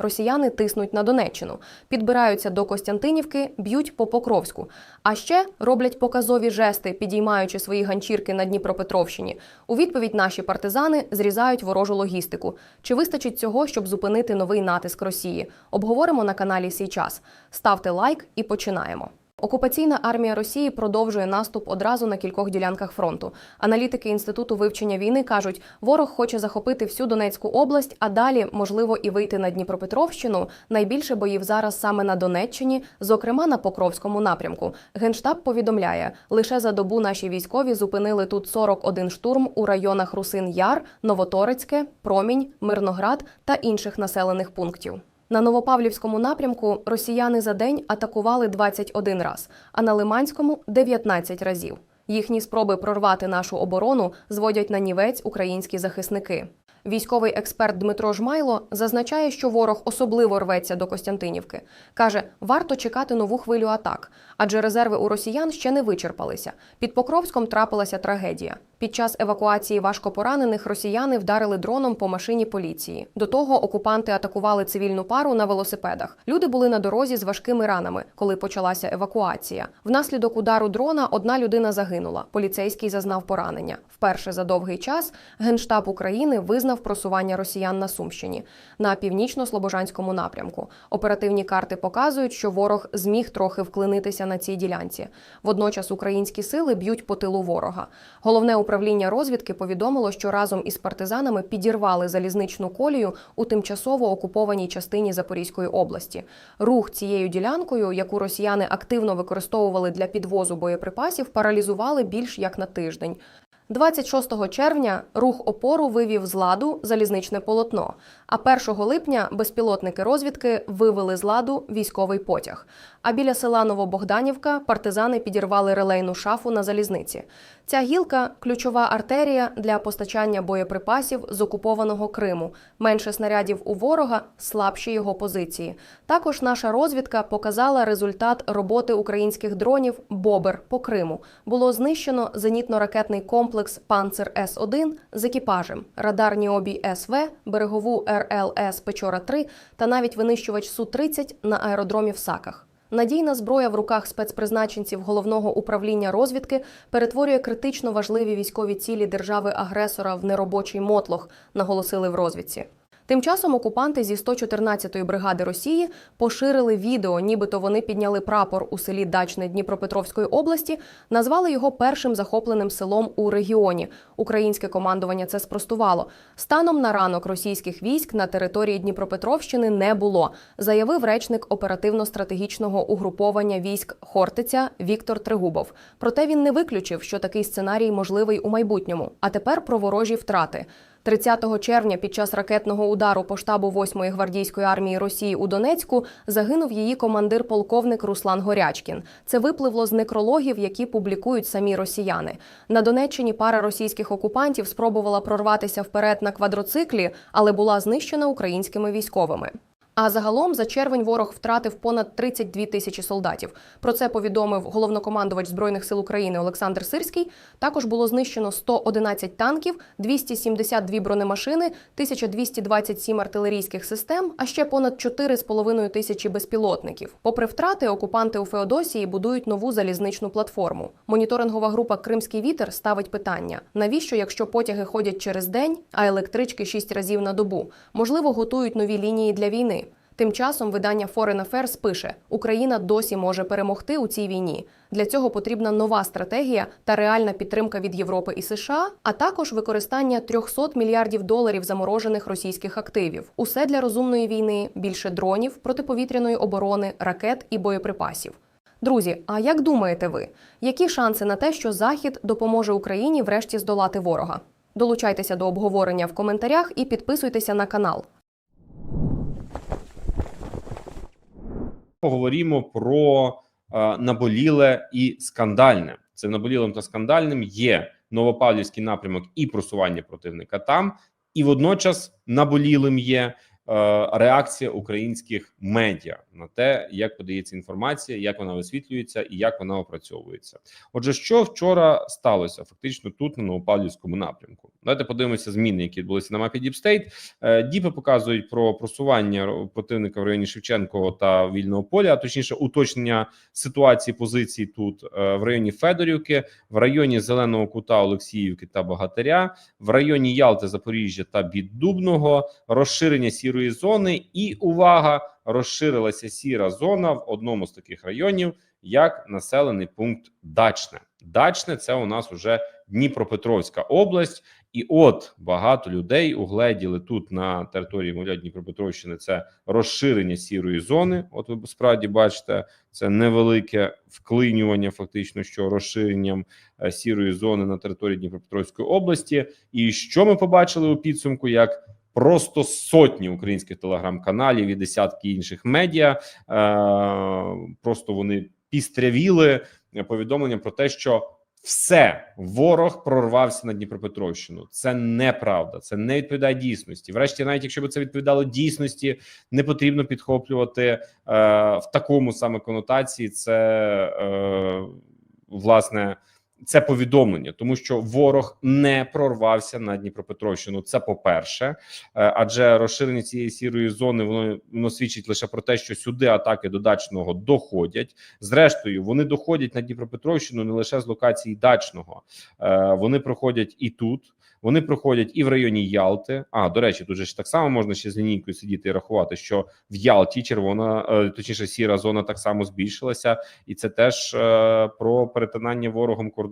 Росіяни тиснуть на Донеччину, підбираються до Костянтинівки, б'ють по Покровську. А ще роблять показові жести, підіймаючи свої ганчірки на Дніпропетровщині. У відповідь наші партизани зрізають ворожу логістику. Чи вистачить цього, щоб зупинити новий натиск Росії? Обговоримо на каналі Сій час. Ставте лайк і починаємо. Окупаційна армія Росії продовжує наступ одразу на кількох ділянках фронту. Аналітики інституту вивчення війни кажуть, ворог хоче захопити всю Донецьку область, а далі можливо і вийти на Дніпропетровщину. Найбільше боїв зараз саме на Донеччині, зокрема на Покровському напрямку. Генштаб повідомляє, лише за добу наші військові зупинили тут 41 штурм у районах Русин Яр, Новоторецьке, Промінь, Мирноград та інших населених пунктів. На Новопавлівському напрямку росіяни за день атакували 21 раз, а на Лиманському 19 разів. Їхні спроби прорвати нашу оборону зводять на нівець українські захисники. Військовий експерт Дмитро Жмайло зазначає, що ворог особливо рветься до Костянтинівки. Каже, варто чекати нову хвилю атак, адже резерви у росіян ще не вичерпалися. Під Покровськом трапилася трагедія. Під час евакуації важкопоранених росіяни вдарили дроном по машині поліції. До того окупанти атакували цивільну пару на велосипедах. Люди були на дорозі з важкими ранами, коли почалася евакуація. Внаслідок удару дрона одна людина загинула. Поліцейський зазнав поранення. Вперше за довгий час Генштаб України визнав просування росіян на Сумщині на північно-слобожанському напрямку. Оперативні карти показують, що ворог зміг трохи вклинитися на цій ділянці. Водночас українські сили б'ють по тилу ворога. Головне управління розвідки повідомило, що разом із партизанами підірвали залізничну колію у тимчасово окупованій частині Запорізької області. Рух цією ділянкою, яку росіяни активно використовували для підвозу боєприпасів, паралізували більш як на тиждень. 26 червня рух опору вивів з ладу залізничне полотно. А 1 липня безпілотники розвідки вивели з ладу військовий потяг. А біля села Новобогданівка партизани підірвали релейну шафу на залізниці. Ця гілка ключова артерія для постачання боєприпасів з окупованого Криму. Менше снарядів у ворога, слабші його позиції. Також наша розвідка показала результат роботи українських дронів Бобер по Криму. Було знищено зенітно-ракетний комплекс Панцер С-1 з екіпажем, радар Ніобій СВ, берегову РЛС Печора 3 та навіть винищувач Су-30 на аеродромі в Саках. Надійна зброя в руках спецпризначенців головного управління розвідки перетворює критично важливі військові цілі держави-агресора в неробочий мотлох, наголосили в розвідці. Тим часом окупанти зі 114-ї бригади Росії поширили відео, нібито вони підняли прапор у селі Дачне Дніпропетровської області, назвали його першим захопленим селом у регіоні. Українське командування це спростувало. Станом на ранок російських військ на території Дніпропетровщини не було, заявив речник оперативно-стратегічного угруповання військ Хортиця Віктор Тригубов. Проте він не виключив, що такий сценарій можливий у майбутньому. А тепер про ворожі втрати. 30 червня під час ракетного удару по штабу 8-ї гвардійської армії Росії у Донецьку загинув її командир полковник Руслан Горячкін. Це випливло з некрологів, які публікують самі росіяни. На Донеччині пара російських окупантів спробувала прорватися вперед на квадроциклі, але була знищена українськими військовими. А загалом за червень ворог втратив понад 32 тисячі солдатів. Про це повідомив головнокомандувач збройних сил України Олександр Сирський. Також було знищено 111 танків, 272 бронемашини, 1227 артилерійських систем, а ще понад 4,5 тисячі безпілотників. Попри втрати, окупанти у Феодосії будують нову залізничну платформу. Моніторингова група Кримський вітер ставить питання: навіщо, якщо потяги ходять через день, а електрички 6 разів на добу? Можливо, готують нові лінії для війни. Тим часом видання Foreign Affairs пише: Україна досі може перемогти у цій війні. Для цього потрібна нова стратегія та реальна підтримка від Європи і США, а також використання 300 мільярдів доларів заморожених російських активів. Усе для розумної війни, більше дронів, протиповітряної оборони, ракет і боєприпасів. Друзі, а як думаєте ви, які шанси на те, що Захід допоможе Україні врешті здолати ворога? Долучайтеся до обговорення в коментарях і підписуйтеся на канал. Поговоримо про е, наболіле і скандальне. Це наболілим та скандальним є Новопавлівський напрямок і просування противника там, і водночас наболілим є е, реакція українських медіа на те, як подається інформація, як вона висвітлюється і як вона опрацьовується. Отже, що вчора сталося фактично тут на Новопавлівському напрямку? Давайте подивимося зміни, які відбулися на мапі Deep State. Е, Діпи показують про просування противника в районі Шевченко та вільного поля, а точніше, уточнення ситуації позицій тут е, в районі Федорівки, в районі Зеленого Кута, Олексіївки та Богатиря, в районі Ялти, Запоріжжя та Піддубного, розширення сірої зони. І увага! Розширилася сіра зона в одному з таких районів, як населений пункт Дачне. Дачне це у нас уже Дніпропетровська область. І от багато людей угледіли тут на території мовляв Дніпропетровщини це розширення сірої зони. От ви справді бачите, це невелике вклинювання, фактично, що розширенням е, сірої зони на території Дніпропетровської області. І що ми побачили у підсумку? Як просто сотні українських телеграм-каналів і десятки інших медіа е, просто вони пістрявіли повідомленням про те, що все ворог прорвався на Дніпропетровщину. Це неправда, це не відповідає дійсності. Врешті, навіть якщо б це відповідало дійсності, не потрібно підхоплювати е, в такому саме конотації. Це е, власне. Це повідомлення, тому що ворог не прорвався на Дніпропетровщину. Це по перше, Е, адже розширення цієї сірої зони воно, воно свідчить лише про те, що сюди атаки до дачного доходять. Зрештою, вони доходять на Дніпропетровщину не лише з локації дачного, Е, вони проходять і тут. Вони проходять і в районі Ялти. А до речі, тут же ж так само можна ще з лінійкою сидіти і рахувати, що в Ялті червона, е, точніше, сіра зона так само збільшилася, і це теж про перетинання ворогом кордону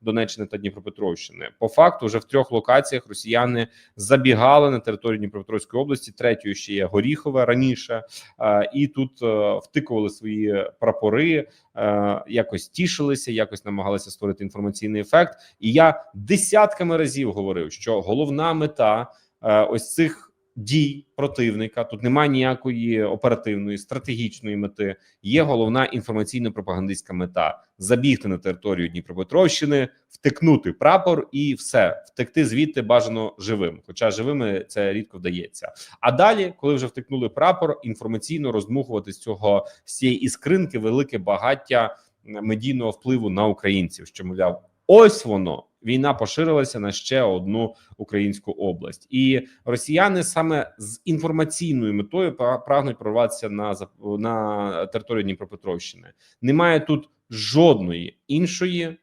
Донеччини та Дніпропетровщини. По факту, вже в трьох локаціях росіяни забігали на територію Дніпропетровської області. Третьою ще є Горіхове раніше, е, і тут е, втикували свої прапори, е, якось тішилися, якось намагалися створити інформаційний ефект. І я десятками разів говорив, що головна мета ось цих дій противника тут немає ніякої оперативної стратегічної мети. Є головна інформаційно-пропагандистська мета забігти на територію Дніпропетровщини, втикнути прапор і все втекти звідти бажано живим. Хоча живими це рідко вдається. А далі, коли вже втикнули прапор, інформаційно роздмухувати з цього з цієї іскринки велике багаття медійного впливу на українців, що мовляв, ось воно. Війна поширилася на ще одну українську область, і росіяни саме з інформаційною метою прагнуть прорватися на на територію Дніпропетровщини. Немає тут жодної іншої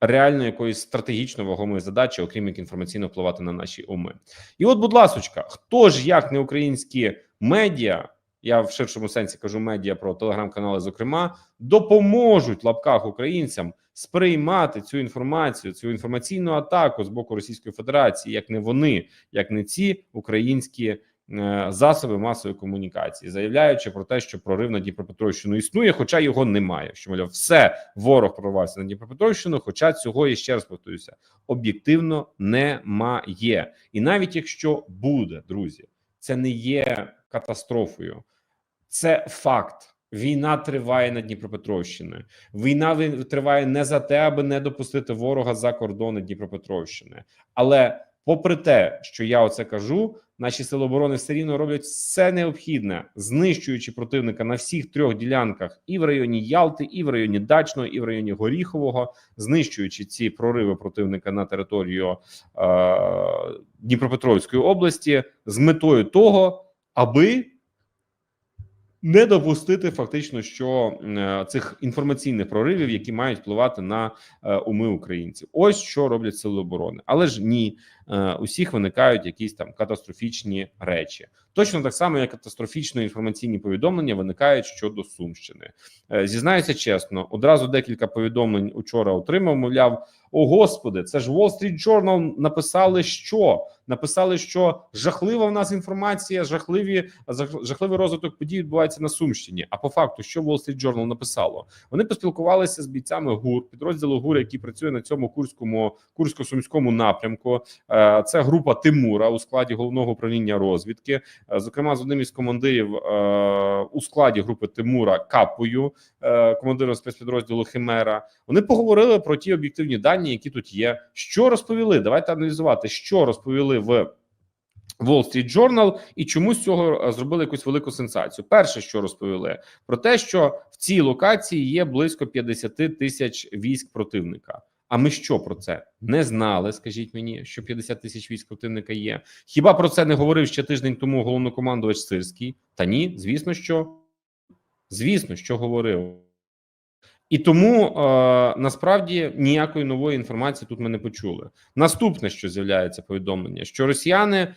реально якоїсь стратегічно вагомої задачі, окрім як інформаційно впливати на наші уми. І от, будь ласочка, хто ж як не українські медіа? Я в ширшому сенсі кажу медіа про телеграм-канали, зокрема, допоможуть лапках українцям сприймати цю інформацію, цю інформаційну атаку з боку Російської Федерації, як не вони, як не ці українські е, засоби масової комунікації, заявляючи про те, що прорив на Дніпропетровщину існує, хоча його немає. Що мовляв, все ворог прорвався на Дніпропетровщину, хоча цього я ще раз повторюся, об'єктивно немає. І навіть якщо буде, друзі, це не є катастрофою, це факт. Війна триває на Дніпропетровщини. Війна триває не за те, аби не допустити ворога за кордони Дніпропетровщини. Але, попри те, що я оце кажу, наші сили оборони все рівно роблять все необхідне, знищуючи противника на всіх трьох ділянках, і в районі Ялти, і в районі Дачного, і в районі Горіхового, знищуючи ці прориви противника на територію е- Дніпропетровської області, з метою того, аби не допустити фактично, що е, цих інформаційних проривів, які мають впливати на е, уми українців, ось що роблять сили оборони. Але ж ні, усіх виникають якісь там катастрофічні речі. Точно так само, як катастрофічно інформаційні повідомлення виникають щодо Сумщини. Е, Зізнаюся чесно, одразу декілька повідомлень учора отримав. Мовляв, о господи, це ж Wall Street Journal написали, що написали, що жахлива в нас інформація, жахливі жах- жахливий розвиток подій відбувається на Сумщині. А по факту, що Wall Street Journal написало? Вони поспілкувалися з бійцями ГУР, підрозділу ГУР, який працює на цьому курському курсько-сумському напрямку. Е, Це група Тимура у складі головного управління розвідки. Е, Зокрема, з одним із командирів е, у складі групи Тимура Капою, командиром спецпідрозділу Химера. Вони поговорили про ті об'єктивні дані, які тут є. Що розповіли? Давайте аналізувати, що розповіли в Wall Street Journal і чому з цього зробили якусь велику сенсацію. Перше, що розповіли, про те, що в цій локації є близько 50 тисяч військ противника. А ми що про це не знали? Скажіть мені, що 50 тисяч військ противника є. Хіба про це не говорив ще тиждень тому головнокомандувач Сирський? Та ні, звісно, що звісно, що говорив. І тому е, насправді ніякої нової інформації тут ми не почули. Наступне, що з'являється повідомлення, що росіяни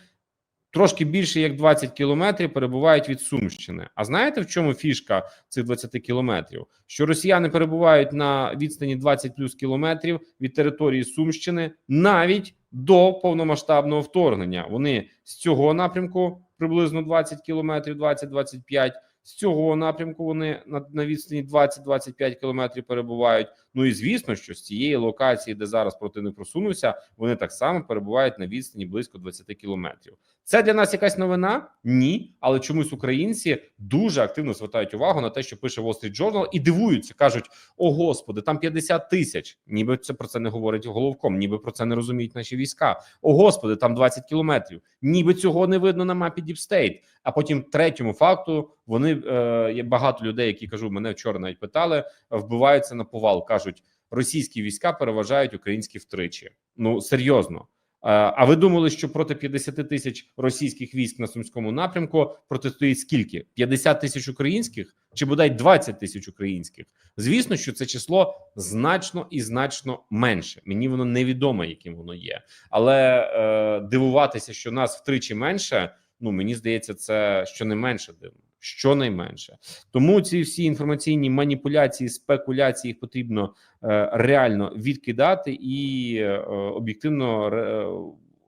трошки більше як 20 кілометрів перебувають від Сумщини. А знаєте, в чому фішка цих 20 кілометрів? Що росіяни перебувають на відстані 20 плюс кілометрів від території Сумщини навіть до повномасштабного вторгнення. Вони з цього напрямку приблизно 20 кілометрів, 20-25, з цього напрямку вони на, на відстані 20-25 кілометрів перебувають. Ну і звісно, що з цієї локації, де зараз противник просунувся, вони так само перебувають на відстані близько 20 кілометрів. Це для нас якась новина? Ні, але чомусь українці дуже активно звертають увагу на те, що пише Wall Street Journal, і дивуються, кажуть: о господи, там 50 тисяч. Ніби це про це не говорить головком, ніби про це не розуміють наші війська. О господи, там 20 кілометрів. Ніби цього не видно на мапі State. А потім третьому факту вони е, є багато людей, які кажу, мене вчора навіть питали, вбиваються на повал. кажуть, російські війська переважають українські втричі. Ну серйозно. Е, А ви думали, що проти 50 тисяч російських військ на сумському напрямку протистоїть скільки? 50 тисяч українських чи бодай 20 тисяч українських? Звісно, що це число значно і значно менше. Мені воно невідомо, яким воно є, але е, дивуватися, що нас втричі менше. Ну мені здається, це щонайменше дивно. Щонайменше тому ці всі інформаційні маніпуляції, спекуляції їх потрібно е, реально відкидати і е, об'єктивно ре,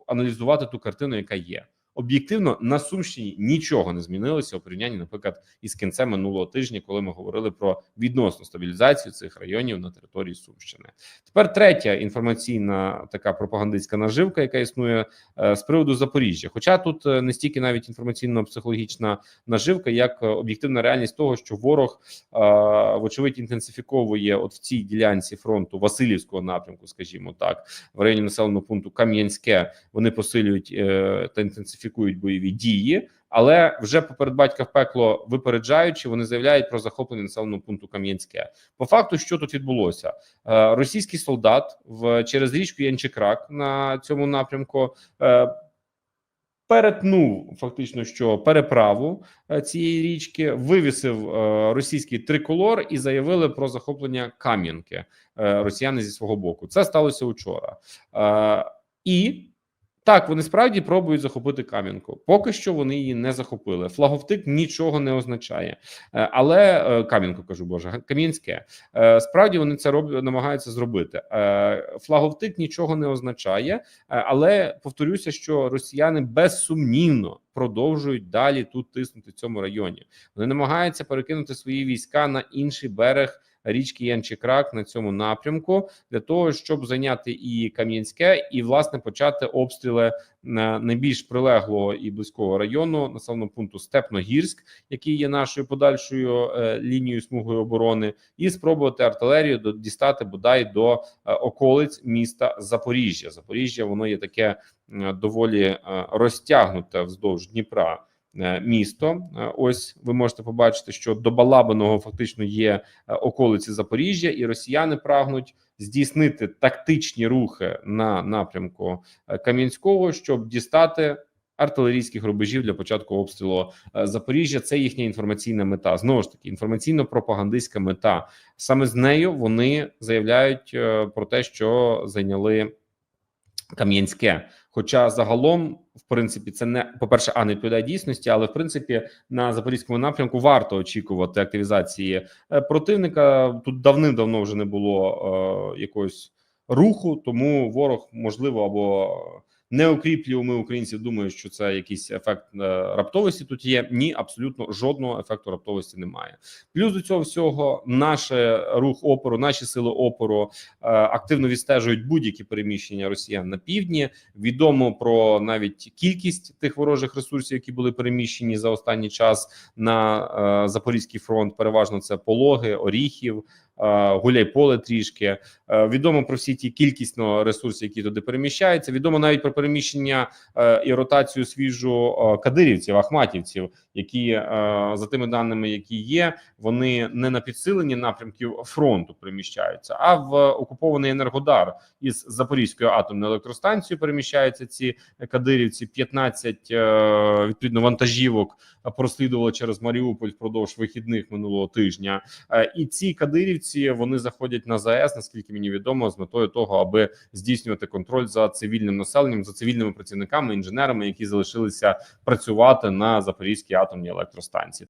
аналізувати ту картину, яка є. Об'єктивно на Сумщині нічого не змінилося у порівнянні, наприклад, із кінцем минулого тижня, коли ми говорили про відносну стабілізацію цих районів на території Сумщини. Тепер третя інформаційна така пропагандистська наживка, яка існує е, з приводу Запоріжжя. Хоча тут е, не стільки навіть інформаційно-психологічна наживка, як е, об'єктивна реальність того, що ворог вочевидь інтенсифіковує от в цій ділянці фронту Васильівського напрямку, скажімо так, в районі населеного пункту Кам'янське. Вони посилюють та інтенсифікують бойові дії. Але вже поперед батька в пекло випереджаючи, вони заявляють про захоплення населеного пункту Кам'янське. По факту, що тут відбулося, Е, російський солдат в через річку Янчикрак на цьому напрямку е, перетнув фактично що переправу е, цієї річки, вивісив російський триколор і заявили про захоплення Кам'янки росіяни зі свого боку. Це сталося вчора. Е, і так, вони справді пробують захопити Кам'янку. Поки що вони її не захопили. Флаговтик нічого не означає, Е, але е, Кам'янку кажу, боже, Кам'янське. Е, Справді вони це роблять, намагаються зробити. Флаговтик нічого не означає, але повторюся, що росіяни безсумнівно продовжують далі тут тиснути в цьому районі. Вони намагаються перекинути свої війська на інший берег річки Янчикрак на цьому напрямку для того, щоб зайняти і Кам'янське, і власне почати обстріли на найбільш прилеглого і близького району населеного пункту Степногірськ, який є нашою подальшою е, лінією смугою оборони, і спробувати артилерію дістати бодай до е, околиць міста Запоріжжя. Запоріжжя воно є таке доволі е, розтягнуте вздовж Дніпра. Е, Місто, Е, ось ви можете побачити, що до Балабиного фактично є е, околиці Запоріжжя, і росіяни прагнуть здійснити тактичні рухи на напрямку Кам'янського, щоб дістати артилерійських рубежів для початку обстрілу Запоріжжя. Це їхня інформаційна мета. Знову ж таки, інформаційно-пропагандистська мета. Саме з нею вони заявляють про те, що зайняли Кам'янське. Хоча загалом, в принципі, це не по перше, а не відповідає дійсності, але в принципі на запорізькому напрямку варто очікувати активізації е, противника. Тут давним-давно вже не було е, якогось руху, тому ворог можливо або не окріплює ми українців. Думаю, що це якийсь ефект е, раптовості. Тут є ні, абсолютно жодного ефекту раптовості немає. Плюс до цього всього, наш рух опору, наші сили опору е, активно відстежують будь-які переміщення росіян на півдні. Відомо про навіть кількість тих ворожих ресурсів, які були переміщені за останній час на е, Запорізький фронт. Переважно це пологи, оріхів, гуляй поле трішки. Е, Відомо про всі ті кількісно ресурси, які туди переміщаються. Відомо навіть про переміщення е, і ротацію свіжу е, кадирівців, ахматівців, які е, за тими даними, які є, вони не на підсиленні напрямків фронту переміщаються, а в окупований енергодар із Запорізької атомної електростанції переміщаються ці кадирівці. 15 е, відповідно вантажівок прослідували через Маріуполь впродовж вихідних минулого тижня. Е, І ці кадирівці вони заходять на ЗАЕС, наскільки мені відомо, з метою того, аби здійснювати контроль за цивільним населенням, за цивільними працівниками, інженерами, які залишилися працювати на Запорізькій атомній електростанції.